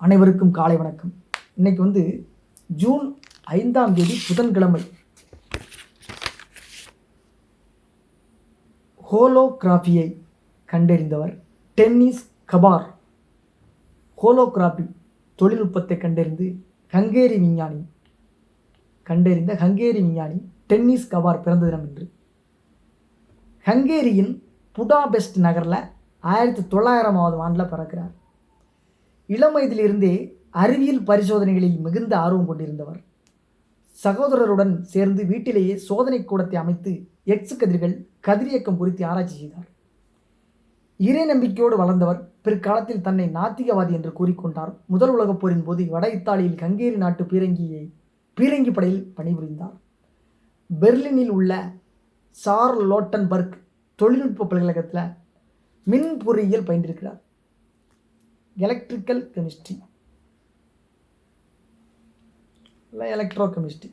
அனைவருக்கும் காலை வணக்கம். இன்னைக்கு வந்து ஜூன் ஐந்தாம் தேதி புதன்கிழமை. ஹோலோகிராஃபியை கண்டறிந்தவர் டென்னிஸ் கபார். ஹோலோகிராஃபி தொழில்நுட்பத்தை கண்டறிந்து ஹங்கேரி விஞ்ஞானி. கண்டறிந்த ஹங்கேரி விஞ்ஞானி டென்னிஸ் கபார் பிறந்த தினம் என்று ஹங்கேரியின் புடாபெஸ்ட் நகரில் ஆயிரத்தி தொள்ளாயிரமாவது ஆண்டில் பிறக்கிறார். இளம் வயதிலிருந்தே அறிவியல் பரிசோதனைகளில் மிகுந்த ஆர்வம் கொண்டிருந்தவர். சகோதரருடன் சேர்ந்து வீட்டிலேயே சோதனை கூடத்தை அமைத்து எக்ஸ் கதிர்கள் கதிரியக்கம் குறித்து ஆராய்ச்சி செய்தார். இறை நம்பிக்கையோடு வளர்ந்தவர் பிற்காலத்தில் தன்னை நாத்திகவாதி என்று கூறிக்கொண்டார். முதல் உலகப் போரின் போது வட இத்தாலியில் கங்கேரி நாட்டு பீரங்கியை பீரங்கி படையில் பணிபுரிந்தார். பெர்லினில் உள்ள சார் லோட்டன்பர்க் தொழில்நுட்ப பல்கலைக்கழகத்தில் மின் பொறியியல் பயின்றிருக்கிறார். எலக்ட்ரிக்கல் கெமிஸ்ட்ரி இல்லை எலக்ட்ரோ கெமிஸ்ட்ரி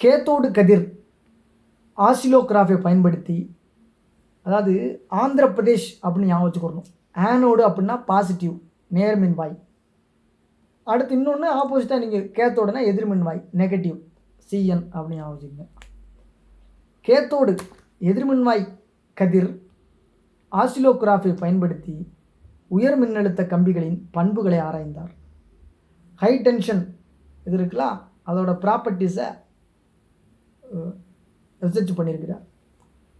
கேத்தோடு கதிர் ஆசிலோகிராஃபை பயன்படுத்தி அதாவது ஆந்திர பிரதேஷ் அப்படின்னு ஞாபகம் வச்சுக்கணும். ஆனோடு அப்படின்னா பாசிட்டிவ் நேர்மின்வாய் அடுத்து இன்னொன்று ஆப்போசிட்டாக நீங்கள் கேத்தோடுனா எதிர்மின்வாய் நெகட்டிவ் சிஎன் அப்படின்னு ஞாபகம் வச்சுக்கோங்க. கேத்தோடு எதிர்மின்வாய் கதிர் ஆசிலோகிராஃபை பயன்படுத்தி உயர் மின்னழுத்த கம்பிகளின் பண்புகளை ஆராய்ந்தார். ஹை டென்ஷன் இது இருக்குல்ல? அதோட ப்ராப்பர்ட்டிஸை ரிசர்ச் பண்ணியிருக்கிறார்.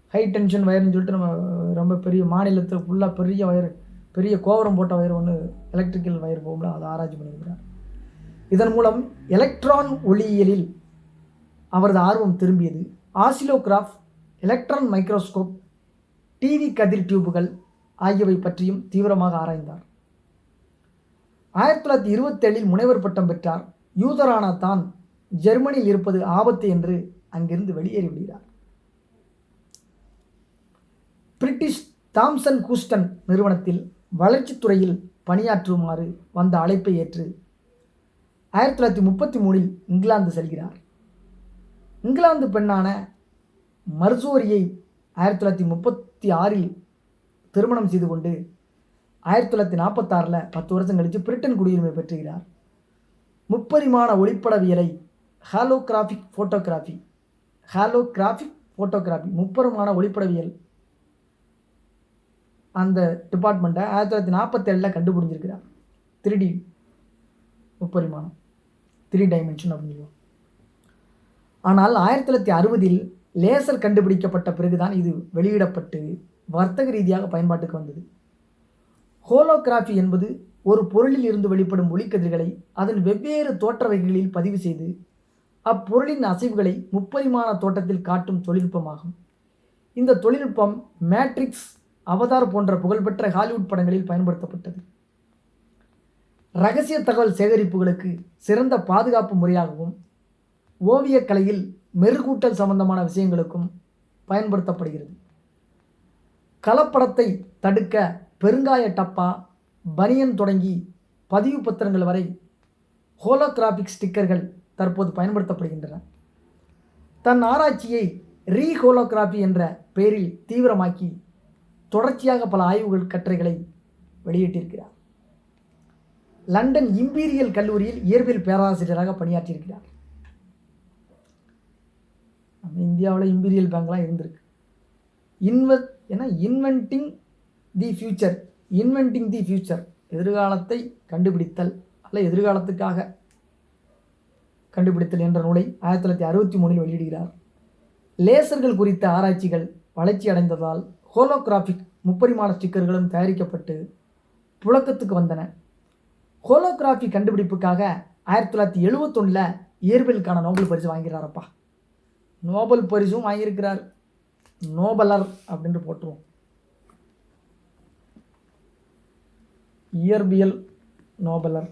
ஹை டென்ஷன் வயர்னு சொல்லிட்டு நம்ம ரொம்ப பெரிய மாநிலத்தில் ஃபுல்லாக பெரிய வயர் பெரிய கோபுரம் போட்ட வயர் ஒன்று எலக்ட்ரிக்கல் வயர் போகும்ல அதை ஆராய்ச்சி பண்ணியிருக்கிறார். இதன் மூலம் எலக்ட்ரான் ஒளியியலில் அவரது ஆர்வம் திரும்பியது. ஆசிலோகிராஃப் எலக்ட்ரான் மைக்ரோஸ்கோப் டிவி கதிர் டியூபுகள் ஆகியவை பற்றியும் தீவிரமாக ஆராய்ந்தார். ஆயிரத்தி தொள்ளாயிரத்தி இருபத்தேழில் முனைவர் பட்டம் பெற்றார். யூதரான தான் ஜெர்மனியில் இருப்பது ஆபத்து என்று அங்கிருந்து வெளியேறி விடுகிறார். பிரிட்டிஷ் தாம்சன் கூஸ்டன் நிறுவனத்தில் வளர்ச்சித்துறையில் பணியாற்றுமாறு வந்த அழைப்பை ஏற்று ஆயிரத்தி தொள்ளாயிரத்தி முப்பத்தி மூணில் இங்கிலாந்து செல்கிறார். இங்கிலாந்து பெண்ணான மர்சோரியை ஆயிரத்தி தொள்ளாயிரத்தி முப்பத்தி ஆறில் திருமணம் செய்து கொண்டு ஆயிரத்தி தொள்ளாயிரத்தி நாற்பத்தாறில் பத்து வருஷம் கழித்து பிரிட்டன் குடியுரிமை பெற்றுகிறார். முப்பரிமாண ஒளிப்படவியலை ஹாலோகிராஃபிக் ஃபோட்டோகிராஃபி ஹாலோகிராஃபிக் ஃபோட்டோகிராஃபி முப்பரிமாண ஒளிப்படவியல் அந்த டிபார்ட்மெண்ட்டை ஆயிரத்தி தொள்ளாயிரத்தி நாற்பத்தேழில் கண்டுபிடிஞ்சிருக்கிறார் த்ரீ டி முப்பரிமாணம் த்ரீ டைமென்ஷன் அப்படின்னு சொல்லுவோம் ஆனால் ஆயிரத்தி தொள்ளாயிரத்தி அறுபதில் லேசர் கண்டுபிடிக்கப்பட்ட பிறகுதான் இது வெளியிடப்பட்டு வர்த்தக ரீதியாக பயன்பாட்டுக்கு வந்தது. ஹோலோகிராஃபி என்பது ஒரு பொருளில் இருந்து வெளிப்படும் ஒளிக்கதிர்களை அதன் வெவ்வேறு தோற்ற வகைகளில் பதிவு செய்து அப்பொருளின் அசைவுகளை முப்பரிமாண தோட்டத்தில் காட்டும் தொழில்நுட்பமாகும். இந்த தொழில்நுட்பம் மேட்ரிக்ஸ் அவதார் போன்ற புகழ்பெற்ற ஹாலிவுட் படங்களில் பயன்படுத்தப்பட்டது. ரகசிய தகவல் சேகரிப்புகளுக்கு சிறந்த பாதுகாப்பு முறையாகவும் ஓவியக்கலையில் மெருகூட்டல் சம்பந்தமான விஷயங்களுக்கும் பயன்படுத்தப்படுகிறது. கலப்படத்தை தடுக்க பெருங்காய டப்பா பனியன் தொடங்கி பதிவு பத்திரங்கள் வரை ஹோலோகிராபிக் ஸ்டிக்கர்கள் தற்போது பயன்படுத்தப்படுகின்றன. தன் ஆராய்ச்சியை ரீஹோலோகிராஃபி என்ற பெயரில் தீவிரமாக்கி தொடர்ச்சியாக பல ஆய்வுகள் கட்டுரைகளை வெளியிட்டிருக்கிறார். லண்டன் இம்பீரியல் கல்லூரியில் இயற்பியல் பேராசிரியராக பணியாற்றியிருக்கிறார். இந்தியாவில் இம்பீரியல் பேங்க்லாம் இருந்திருக்கு. இன்வெ ஏன்னா inventing the future inventing the future எதிர்காலத்தை கண்டுபிடித்தல் அல்ல எதிர்காலத்துக்காக கண்டுபிடித்தல் என்ற நூலை ஆயிரத்தி தொள்ளாயிரத்தி அறுபத்தி மூணில் வெளியிடுகிறார். லேசர்கள் குறித்த ஆராய்ச்சிகள் வளர்ச்சி அடைந்ததால் ஹோலோகிராஃபிக் முப்பரிமாண ஸ்டிக்கர்களும் தயாரிக்கப்பட்டு புழக்கத்துக்கு வந்தன. ஹோலோகிராஃபி கண்டுபிடிப்புக்காக ஆயிரத்தி தொள்ளாயிரத்தி எழுபத்தொன்னில் இயற்பியலுக்கான நோபல் பரிசு வாங்கிறாரப்பா நோபல் பரிசும் வாங்கியிருக்கிறார். நோபலர் அப்படின்ட்டு போட்டுருவோம். இயற்பியல் நோபலர்.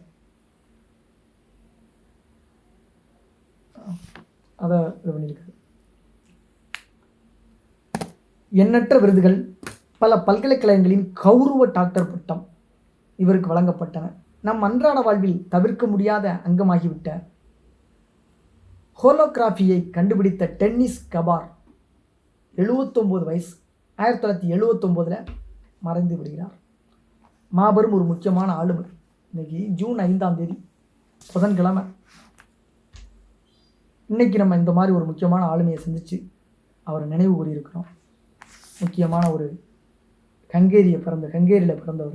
அதை இது பண்ணியிருக்காரு. எண்ணற்ற விருதுகள் பல பல்கலைக்கழகங்களின் கௌரவ டாக்டர் பட்டம் இவருக்கு வழங்கப்பட்டன. நம் அன்றாட வாழ்வில் தவிர்க்க முடியாத அங்கமாகிவிட்ட ஹோலோகிராஃபியை கண்டுபிடித்த டென்னிஸ் கபார் எழுபத்தொம்போது வயசு. ஆயிரத்தி தொள்ளாயிரத்தி எழுபத்தொம்போதில் மறைந்து விடுகிறார். மாபெரும் ஒரு முக்கியமான ஆளுமை. இன்றைக்கி ஜூன் ஐந்தாம் தேதி புதன்கிழமை. இன்னைக்கு நம்ம இந்த மாதிரி ஒரு முக்கியமான ஆளுமையை சந்தித்து அவரை நினைவு கூறியிருக்கிறோம். முக்கியமான ஒரு ஹங்கேரியை பிறந்த ஹங்கேரியில் பிறந்தவர்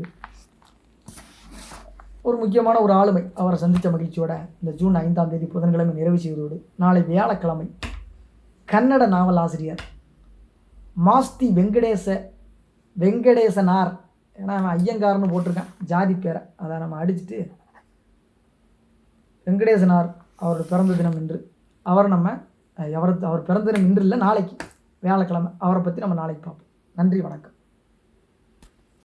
ஒரு முக்கியமான ஒரு ஆளுமை அவரை சந்தித்த மகிழ்ச்சியோட இந்த ஜூன் ஐந்தாம் தேதி புதன்கிழமை நிறைவு செய்வதோடு நாளை வியாழக்கிழமை கன்னட நாவல் ஆசிரியர் மாஸ்தி வெங்கடேச வெங்கடேசனார். ஏன்னா அவன் ஐயங்கார்னு போட்டிருக்கான். ஜாதி பேரை. அதை நம்ம அடிச்சுட்டு வெங்கடேசனார் அவரோட பிறந்த தினம் இன்று. அவர் நம்ம அவர் அவர் பிறந்த தினம் இன்று இல்லை நாளைக்கு வியாழக்கிழமை. அவரை பற்றி நம்ம நாளைக்கு பார்ப்போம். நன்றி வணக்கம்.